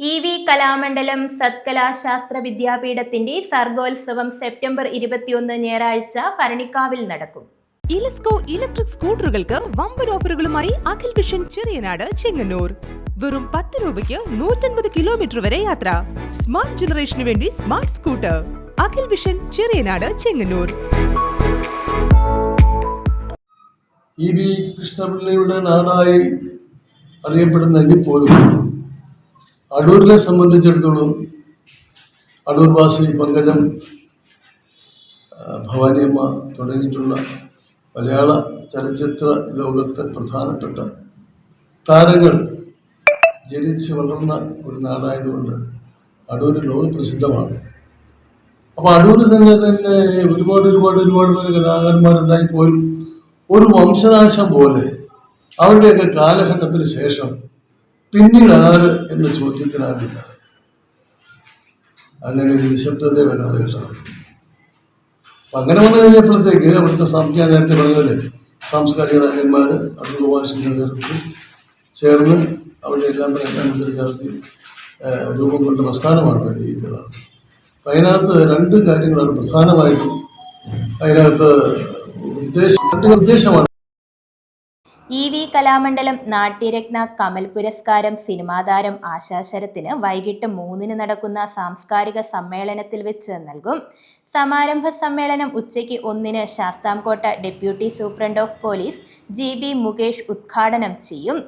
E V Kalamandalam സത്കലാശാസ്ത്ര വിദ്യാപീഠത്തിന്റെ സർഗോത്സവം സെപ്റ്റംബർ ഇരുപത്തിയൊന്ന് ഞായറാഴ്ച ഭരണിക്കാവിൽ നടക്കും. ഇലസ്കോ ഇലക്ട്രിക് സ്കൂട്ടറുകൾക്ക് വമ്പൻ ഓഫറുകളുമായി അഖിൽ വിഷൻ ചെറിയനാട് ചെങ്ങന്നൂർ. വെറും പത്ത് രൂപയ്ക്ക് നൂറ്റൻപത് കിലോമീറ്റർ വരെ യാത്ര. സ്മാർട്ട് ജനറേഷന് വേണ്ടി smart scooter. Akhil vision Cheriyanad Chengannur. E V കൃഷ്ണപിള്ളയുടെ നാടായി അറിയപ്പെടുന്നെങ്കിൽ പോലും അടൂരിനെ സംബന്ധിച്ചിടത്തോളം അടൂർ വാസി പങ്കജം ഭവാനിയമ്മ തുടങ്ങിയിട്ടുള്ള മലയാള ചലച്ചിത്ര ലോകത്തെ പ്രധാനപ്പെട്ട താരങ്ങൾ ജനിച്ച് വളർന്ന ഒരു നാടായതുകൊണ്ട് അടൂർ ലോകപ്രസിദ്ധമാണ് അപ്പോൾ അടൂർ തന്നെ തന്നെ ഒരുപാട് ഒരുപാട് ഒരുപാട് പേര് കലാകാരന്മാരുണ്ടായി ഒരു വംശനാശം പോലെ അവരുടെയൊക്കെ കാലഘട്ടത്തിന് ശേഷം പിന്നീട് ആര് എന്ന ചോദ്യത്തിന് ആരില്ല അല്ലെങ്കിൽ നിശബ്ദത്തെ വരാതെ അങ്ങനെ വന്നു കഴിഞ്ഞപ്പോഴത്തേക്ക് അവിടുത്തെ സാമ്പത്തിക നേരത്തെ പറഞ്ഞപോലെ സാംസ്കാരിക നായകന്മാർ അടുത്ത ഗോപാലകൃഷ്ണന്റെ നേതൃത്വത്തിൽ ചേർന്ന് അവിടെ എല്ലാം പ്രയത്നം ചേർത്തി രൂപം കൊണ്ട പ്രസ്ഥാനമാണ് ഈ കഥ അപ്പം അതിനകത്ത് രണ്ട് കാര്യങ്ങളാണ് പ്രധാനമായിട്ടും അതിനകത്ത് ഉദ്ദേശം ഉദ്ദേശമാണ് ഇ വി കലാമണ്ഡലം നാട്യരത്ന കമൽ പുരസ്കാരം സിനിമാതാരം ആശാശരത്തിന് വൈകിട്ട് മൂന്നിന് നടക്കുന്ന സാംസ്കാരിക സമ്മേളനത്തിൽ വെച്ച് നൽകും. സമാരംഭ സമ്മേളനം ഉച്ചയ്ക്ക് ഒന്നിന് Sasthamkotta deputy superintendent of police G B Mukesh ഉദ്ഘാടനം ചെയ്യും.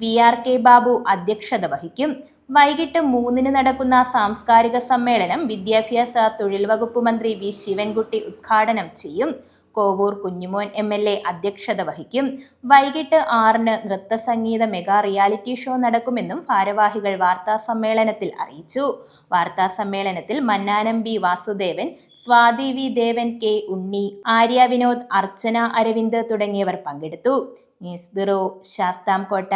വി ആർ കെ ബാബു അധ്യക്ഷത വഹിക്കും. വൈകിട്ട് മൂന്നിന് നടക്കുന്ന സാംസ്കാരിക സമ്മേളനം വിദ്യാഭ്യാസ തൊഴിൽ വകുപ്പ് മന്ത്രി വി ശിവൻകുട്ടി ഉദ്ഘാടനം ചെയ്യും. Kovoor Kunjumon M L A അധ്യക്ഷത വഹിക്കും. വൈകിട്ട് ആറിന് നൃത്തസംഗീത മെഗാ റിയാലിറ്റി ഷോ നടക്കുമെന്നും ഭാരവാഹികൾ വാർത്താ സമ്മേളനത്തിൽ അറിയിച്ചു. വാർത്താ സമ്മേളനത്തിൽ Mannanam B Vasudevan Swathi V Devan K Unni Arya Vinod Archana Aravind തുടങ്ങിയവർ പങ്കെടുത്തു. News bureau Sasthamkotta.